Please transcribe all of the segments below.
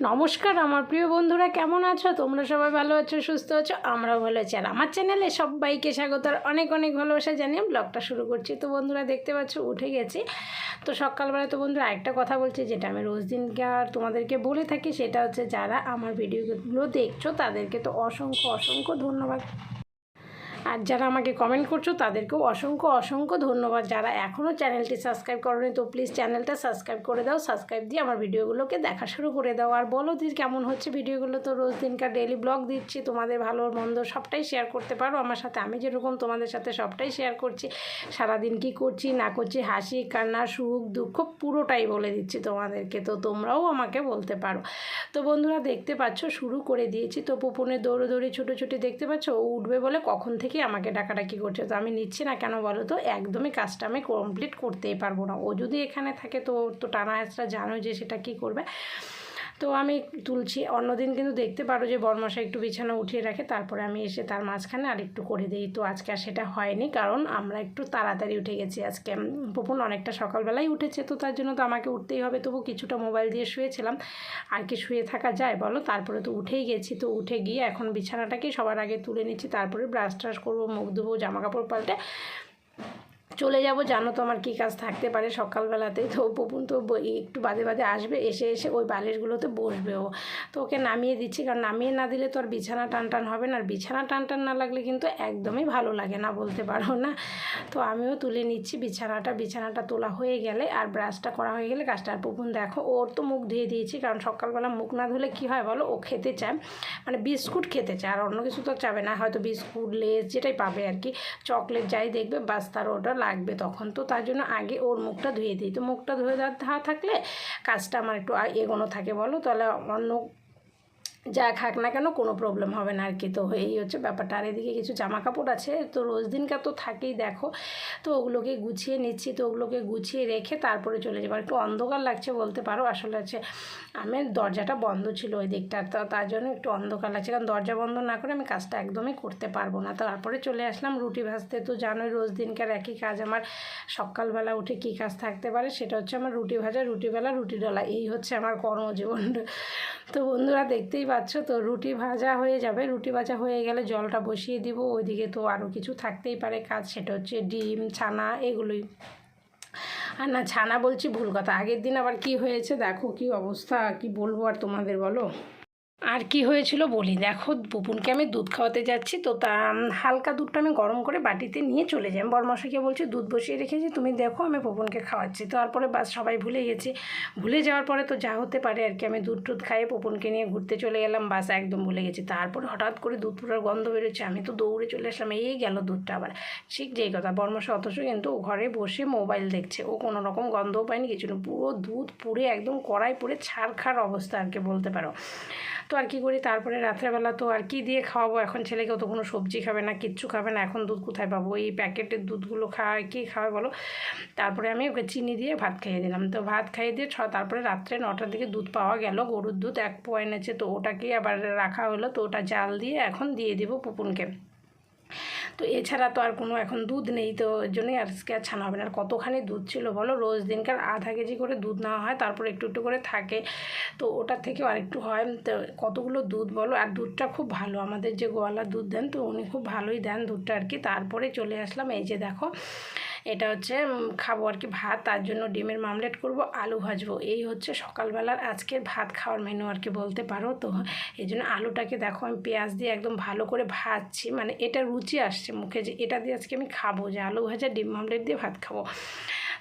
নমস্কার, আমার প্রিয় বন্ধুরা, কেমন আছো? তোমরা সবাই ভালো আছো, সুস্থ আছো? আমরাও ভালো আছি। আর আমার চ্যানেলে সবাইকে স্বাগত, আর অনেক অনেক ভালোবাসা জানিয়ে ব্লগটা শুরু করছি। তো বন্ধুরা, দেখতে পাচ্ছ, উঠে গেছি। তো সকালবেলা তো বন্ধুরা একটা কথা বলছি, যেটা আমি রোজ দিনকে আর তোমাদেরকে বলে থাকি, সেটা হচ্ছে, যারা আমার ভিডিওগুলো দেখছ, তাদেরকে তো অসংখ্য অসংখ্য ধন্যবাদ। আর যারা আমাকে কমেন্ট করছ, তাদেরকেও অসংখ্য অসংখ্য ধন্যবাদ। যারা এখনও চ্যানেলটি সাবস্ক্রাইব করোনি, তো প্লিজ চ্যানেলটা সাবস্ক্রাইব করে দাও। সাবস্ক্রাইব দিয়ে আমার ভিডিওগুলোকে দেখা শুরু করে দাও। আর বলো দিদি কেমন হচ্ছে ভিডিওগুলো তো রোজ দিনকার ডেলি ব্লগ দিচ্ছি, তোমাদের ভালো মন্দ সবটাই শেয়ার করতে পারো। আমার সাথে আমি যেরকম, তোমাদের সাথে সবটাই শেয়ার করছি। সারাদিন কি করছি, না করছি, হাসি, কান্না, সুখ, দুঃখ পুরোটাই বলে দিচ্ছি তোমাদেরকে। তো তোমরাও আমাকে বলতে পারো। তো বন্ধুরা, দেখতে পাচ্ছ, শুরু করে দিয়েছি। তো পুপুনের দৌড়োদৌড়ি ছুটো ছুটি দেখতে পাচ্ছ? ও উঠবে বলে কখন থেকে আমাকে ডাকাডাকি করছে। তো আমি নিচ্ছি না কেন বলো তো? একদমই কাজটা আমি কমপ্লিট করতেই পারব না। ও যদি এখানে থাকে তো তো টানা হাসরা জানো যে সেটা কি করবে। তো আমি তুলছি। অন্যদিন কিন্তু দেখতে পারো যে বরমশা একটু বিছানা উঠিয়ে রাখে, তারপরে আমি এসে তার মাঝখানে আর একটু করে দিই। তো আজকে আর সেটা হয়নি, কারণ আমরা একটু তাড়াতাড়ি উঠে গেছি আজকে। পুপুন অনেকটা সকালবেলায় উঠেছে, তো তার জন্য তো আমাকে উঠতেই হবে। তবু কিছুটা মোবাইল দিয়ে শুয়েছিলাম। আর কি শুয়ে থাকা যায় বলো? তারপরে তো উঠেই গেছি। তো উঠে গিয়ে এখন বিছানাটাকে সবার আগে তুলে নিচ্ছি। তারপরে ব্রাশ ট্রাশ করব, মুখ ধুবো জামা কাপড় পাল্টে। চলে যাব, জানো তো আমার কী কাজ থাকতে পারে সকালবেলাতে। তো পপুন তো একটু বাদে বাদে আসবে, এসে এসে ওই বালিশগুলোতে বসবে ও। তো ওকে নামিয়ে দিচ্ছি, কারণ নামিয়ে না দিলে তো আর বিছানা টান টান হবে না। আর বিছানা টান টান না লাগলে কিন্তু একদমই ভালো লাগে না বলতে পারো না। তো আমিও তুলে নিচ্ছি বিছানাটা বিছানাটা তোলা হয়ে গেলে আর ব্রাশটা করা হয়ে গেলে কাজটা। আর পপুন দেখো, ওর তো মুখ ধুয়ে দিয়েছি, কারণ সকালবেলা মুখ না ধুলে কী হয় বলো? ও খেতে চায় মানে বিস্কুট খেতে চায়, আর অন্য কিছু তো চাবে না। হয়তো বিস্কুট, লেস যেটাই পাবে আর কি। চকলেট যাই দেখবে, বাস তার ওটা লাগবে তখন। তো তার জন্য আগে ওর মুখটা ধুয়ে দিই। তো মুখটা ধুয়ে দেওয়া থাকলে কাজটা আমার একটু এগোনো থাকে বলো? তাহলে অন্য যা খাক না কেন কোনো প্রবলেম হবে না আর কি তো এই হচ্ছে ব্যাপারটা। আর এদিকে কিছু জামা কাপড় আছে, তো রোজ দিনকার তো থাকেই, দেখো। তো ওগুলোকে গুছিয়ে নিচ্ছি, তো ওগুলোকে গুছিয়ে রেখে তারপরে চলে যাব। একটু অন্ধকার লাগছে বলতে পারো, আসলে হচ্ছে আমি দরজাটা বন্ধ ছিল ওই দিকটা, তো তার জন্য একটু অন্ধকার লাগছে। কারণ দরজা বন্ধ না করে আমি কাজটা একদমই করতে পারব না। তারপরে চলে আসলাম রুটি ভাজতে। তো জানোই রোজ দিনকার একই কাজ, আমার সকালবেলা উঠে কী কাজ থাকতে পারে, সেটা হচ্ছে আমার রুটি ভাজা, রুটি বেলা, রুটি ডলা। এই হচ্ছে আমার কর্মজীবন। তো বন্ধুরা দেখতেই পাচ্ছ, তো রুটি ভাজা হয়ে যাবে। রুটি ভাজা হয়ে গেলে জলটা বসিয়ে দিব, ওইদিকে তো আরও কিছু থাকতেই পারে কাজ, সেটা হচ্ছে ডিম, ছানা এগুলোই। আর না, ছানা বলছি ভুল কথা, আগের দিন আবার কি হয়েছে দেখো কি অবস্থা, কি বলব আর তোমাদের বলো? আর কি হয়েছিল বলি? দেখো পুপুনকে আমি দুধ খাওয়াতে যাচ্ছি, তো তা হালকা দুধটা আমি গরম করে বাটিতে নিয়ে চলে যাই। বরমশাইকে বলছি, দুধ বসিয়ে রেখেছি, তুমি দেখো, আমি পুপুনকে খাওয়াচ্ছি। তারপরে বাস, সবাই ভুলে গেছি। ভুলে যাওয়ার পরে তো যা হতে পারে আর কি, আমি দুধ টুধ খাইয়ে পুপুনকে নিয়ে ঘুরতে চলে গেলাম, বাস একদম ভুলে গেছি। তারপরে হঠাৎ করে দুধ পুরার গন্ধ বেরোচ্ছে, আমি তো দৌড়ে চলে আসলাম, এই গেল দুধটা আবার। ঠিক যেই কথা বর্মশা অথচ কিন্তু ও ঘরে বসে মোবাইল দেখছে, ও কোনো রকম গন্ধও পায়নি, কিছু না, পুরো দুধ পুড়ে একদম কড়াই পুড়ে ছাড়খাড় অবস্থা আর কি, বলতে পারো। তো আর কি করি? তারপরে রাত্রেবেলা তো আর কি দিয়ে খাওয়াবো? এখন ছেলেকেও তো কোনো সবজি খাবে না, কিচ্ছু খাবে না। এখন দুধ কোথায় পাবো? এই প্যাকেটের দুধগুলো খাওয়ায় কি খাওয়া বলো? তারপরে আমি ওকে চিনি দিয়ে ভাত খাইয়ে দিলাম। তো ভাত খাইয়ে দিয়ে ছ তারপরে রাত্রে নটার দিকে দুধ পাওয়া গেল, গরুর দুধ এক পয়েন্ট আছে তো ওটাকেই আবার রাখা হলো। তো ওটা জাল দিয়ে এখন দিয়ে দেবো পুপুনকে। তো এছাড়া তো আর কোনো এখন দুধ নেই, তো এর জন্যই আজকে আর ছানা হবে না। আর কতখানি দুধ ছিল বলো? রোজ দিনকার আধা কেজি করে দুধ নেওয়া হয়, তারপর একটু একটু করে থাকে। তো ওটার থেকেও আরেকটু হয়। তো কতগুলো দুধ বলো? আর দুধটা খুব ভালো। আমাদের যে গোয়ালা দুধ দেন, তো উনি খুব ভালোই দেন দুধটা আর কি। তারপরে চলে আসলাম এই যে দেখো এটা হচ্ছে খাব আর কি ভাত, তার জন্য ডিমের মামলেট করব, আলু ভাজবো। এই হচ্ছে সকালবেলার আজকের ভাত খাওয়ার মেনু আর কি বলতে পারো। তো এই জন্য আলুটাকে দেখো আমি পেঁয়াজ দিয়ে একদম ভালো করে ভাজছি। মানে এটা রুচি আসছে মুখে যে এটা দিয়ে আজকে আমি খাব, যে আলু ভাজা, ডিম মামলেট দিয়ে ভাত খাব।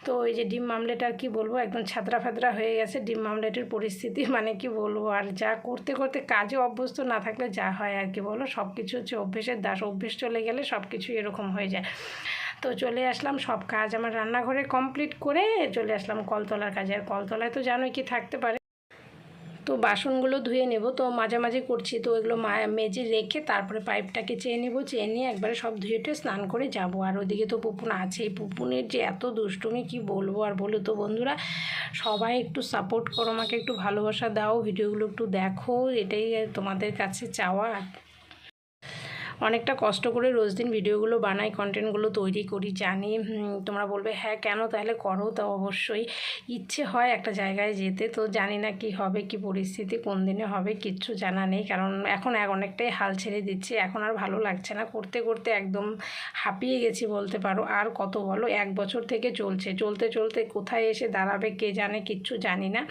তো ওই যে ডিম মামলেট আর কি বলব, একদম ছাত্রা ফাতরা হয়ে গেছে ডিম মামলেটের পরিস্থিতি। মানে কি বলব, আর যা করতে করতে কাজে অভ্যস্ত না থাকলে যা হয় আর কি বলো সব কিছু হচ্ছে অভ্যেসের দাস, অভ্যেস চলে গেলে সব কিছু এরকম হয়ে যায়। তো চলে আসলাম সব কাজ আমার রান্নাঘরে কমপ্লিট করে চলে আসলাম কলতলার কাজে। আর কলতলায় তো জানোই কি থাকতে পারে। তো বাসনগুলো ধুয়ে নেব। তো মাঝামাঝি করছি। তো মা মেজে রেখে তারপরে পাইপটাকে চেয়ে নেব। চেয়ে নিয়ে একবারে সব ধুয়ে টুয়ে স্নান করে যাব। আর ওদিকে তো পুপুন আছেই পুপুনের যে এত দুষ্টুমি কি বলব? আর বলো তো বন্ধুরা, সবাই একটু সাপোর্ট করো। আমাকে একটু ভালোবাসা দাও। ভিডিওগুলো একটু দেখো। এটাই তোমাদের কাছে চাওয়া। অনেকটা কষ্ট করে রোজ দিন ভিডিওগুলো বানাই কন্টেন্টগুলো তৈরি করি, জানি তোমরা বলবে হ্যাঁ কেন তাহলে করো? তো অবশ্যই ইচ্ছে হয় একটা জায়গায় যেতে, তো জানি না কি হবে, কি পরিস্থিতি, কোন দিনে হবে, কিচ্ছু জানা নেই, কারণ এখন এক অনেকটাই হাল ছেড়ে দিচ্ছি, এখন আর ভালো লাগছে না, করতে করতে একদম হাঁপিয়ে গেছি বলতে পারো, আর কত বলো, এক বছর থেকে চলছে, চলতে চলতে কোথায় এসে দাঁড়াবে, কে জানে, কিচ্ছু জানি না,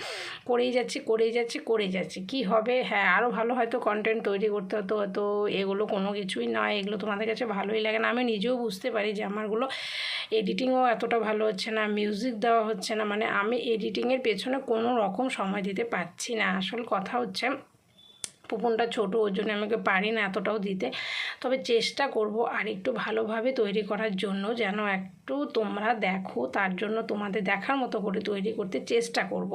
করেই যাচ্ছি করেই যাচ্ছি করেই যাচ্ছি, কি হবে হ্যাঁ আরও ভালো হয়তো কন্টেন্ট তৈরি করতে হতো, হয়তো এগুলো কোনো কিছুই নয় এগুলো তোমাদের কাছে ভালোই লাগে না। আমি নিজেও বুঝতে পারি যে আমারগুলো এডিটিংও এতটা ভালো হচ্ছে না মিউজিক দেওয়া হচ্ছে না। মানে আমি এডিটিংয়ের পেছনে কোনো রকম সময় দিতে পারছি না। আসল কথা হচ্ছে পুপনটা ছোটো, ওর জন্য আমাকে পারি না এতটাও দিতে। তবে চেষ্টা করব আর একটু ভালোভাবে তৈরি করার জন্য যেন একটু তোমরা দেখো, তার জন্য তোমাদের দেখার মতো করে তৈরি করতে চেষ্টা করব।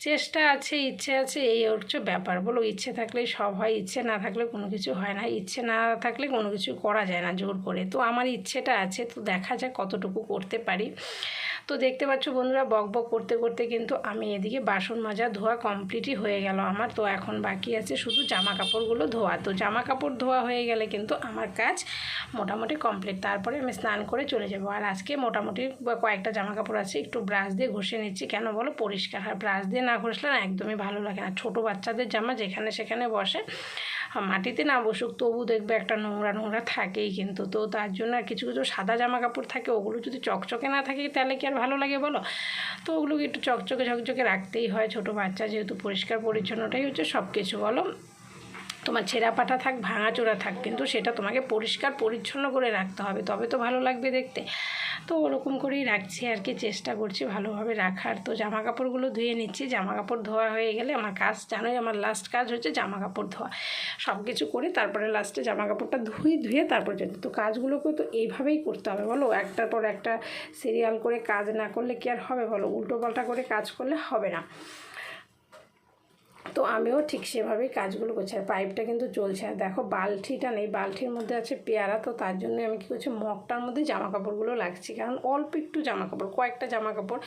চেষ্টা আছে, ইচ্ছে আছে, এই হচ্ছে ব্যাপার। বলো, ইচ্ছে থাকলে সব হয়, ইচ্ছে না থাকলে কোনো কিছু হয় না। ইচ্ছে না থাকলে কোনো কিছু করা যায় না জোর করে। তো আমার ইচ্ছেটা আছে, তো দেখা যাক কতটুকু করতে পারি। তো দেখতে পাচ্ছ বন্ধুরা, বক বক করতে করতে কিন্তু আমি এদিকে বাসন মাজা ধোয়া কমপ্লিটই হয়ে গেল আমার। তো এখন বাকি আছে শুধু জামা কাপড়গুলো ধোয়া। তো জামা কাপড় ধোয়া হয়ে গেলে কিন্তু আমার কাজ মোটামুটি কমপ্লিট তারপরে আমি স্নান করে চলে যাব। আর আজকে মোটামুটি কয়েকটা জামা কাপড় আছে, একটু ব্রাশ দিয়ে ঘষে নিচ্ছি। কেন বলো? পরিষ্কার। হয় ব্রাশ দিয়ে না ঘষলে না একদমই ভালো লাগে না। ছোটো বাচ্চাদের জামা যেখানে সেখানে বসে। মাটিতে না বসুক, তবু দেখবে একটা নোংরা নোংরা থাকেই কিন্তু। তো তার জন্য আর কিছু কিছু সাদা জামা কাপড় থাকে, ওগুলো যদি চকচকে না থাকে, তাহলে কি আর ভালো লাগে বলো? তো ওগুলোকে একটু চকচকে, ঝকচকে রাখতেই হয়। ছোট বাচ্চা যেহেতু পরিষ্কার, পরিচ্ছন্নটাই হচ্ছে সব কিছু বলো? তোমার ছেঁড়া পাটা থাক, ভাঙাচোরা থাক, কিন্তু সেটা তোমাকে পরিষ্কার, পরিচ্ছন্ন করে রাখতে হবে। তবে তো ভালো লাগবে দেখতে। তো ওরকম করেই রাখছি আর কি, চেষ্টা করছি ভালোভাবে রাখার। তো জামা কাপড়গুলো ধুয়ে নিচ্ছি। জামা কাপড় ধোয়া হয়ে গেলে আমার কাজ, জানোই আমার লাস্ট কাজ হচ্ছে জামা কাপড় ধোয়া। সব কিছু করে তারপরে লাস্টে জামা কাপড়টা ধুই, ধুয়ে তারপর যেতে তো কাজগুলোকে তো এইভাবেই করতে হবে, বলো? একটার পর একটা সিরিয়াল করে কাজ না করলে কি আর হবে, বলো? উল্টো পাল্টা করে কাজ করলে হবে না। আমিও ঠিক সেভাবেই কাজগুলো করছি। আর পাইপটা কিন্তু চলছে আর দেখো বালতিটা নেই, বালতির মধ্যে আছে পেয়ারা, তো তার জন্য আমি কী করছি, মগটার মধ্যে জামা কাপড়গুলো লাগছি। কারণ অল্প একটু জামা কাপড় কয়েকটা জামা কাপড়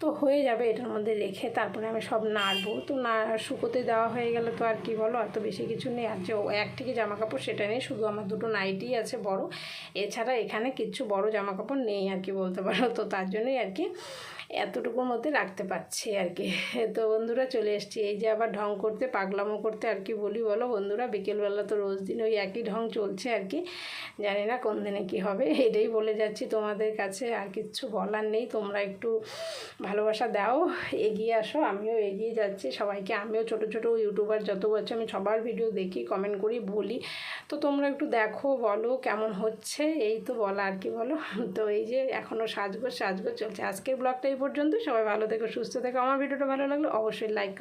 তো হয়ে যাবে এটার মধ্যে রেখে তারপরে আমি সব নাড়বো। তো না, শুকোতে দেওয়া হয়ে গেলে তো আর কি বলো এত বেশি কিছু নেই। আর যে এক থেকে জামা কাপড় সেটা নেই, শুধু আমার দুটো নাইটি আছে বড়। এছাড়া এখানে কিচ্ছু বড় জামা কাপড় নেই আর কি বলতে পারো। তো তার জন্যই আর কি এতটুকুর মধ্যে রাখতে পারছি আর কি। তো বন্ধুরা চলে এসছি। এই যে আবার ঢং করতে, পাগলামো করতে আর কি বলি বলো? বন্ধুরা, বিকেলবেলা তো রোজ দিন ওই একই ঢং চলছে আর কি। জানি না কোন দিনে কী হবে, এটাই বলে যাচ্ছি তোমাদের কাছে। আর কিচ্ছু বলার নেই, তোমরা একটু ভালোবাসা দাও, এগিয়ে আসো, আমিও এগিয়ে যাচ্ছি। সবাইকে, আমিও ছোট ছোট ইউটিউবার, যত বছর আমি সবার ভিডিও দেখি কমেন্ট করি, বলি। তো তোমরা একটু দেখো, বলো কেমন হচ্ছে, এই তো বলা আর কি বলো। তো এই যে এখনও সাজগোজ সাজগোজ চলছে। আজকের ব্লগটা এই পর্যন্ত সবাই ভালো থেকো সুস্থ থেকো। আমার ভিডিওটা ভালো লাগল অবশ্যই লাইক